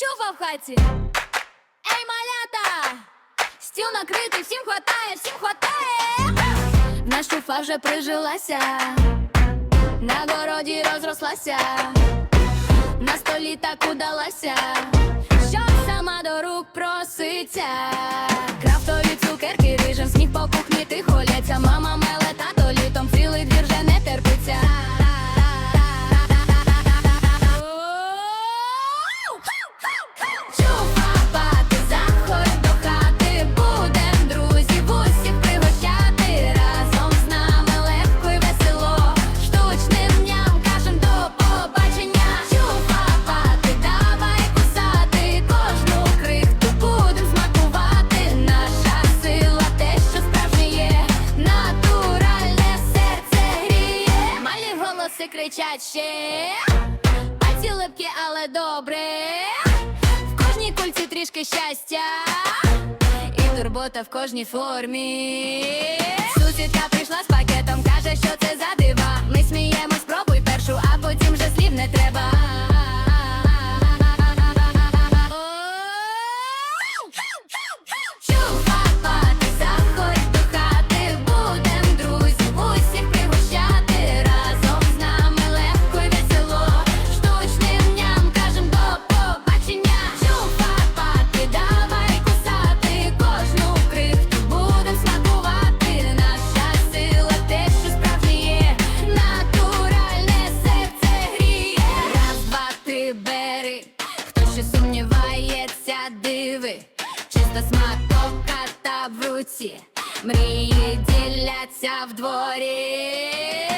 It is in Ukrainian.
Чува в хаті. Ей, малята! Стіл накритий, всім хватає, всім хватає. Наша чуфа вже прижилася, на городі розрослася, на столі так удалася, що сама до рук проситься. Голоси кричать ще. Пальці липкі, але добре. В кожній кульці трішки щастя, і турбота в кожній формі. Сусідка прийшла з пакетом, каже, що це за дива. Ми сміємось, спробуй першу, а потім вже слів не треба. Ще сумнівається, диви. Чиста смакота в руці, мрії діляться в дворі.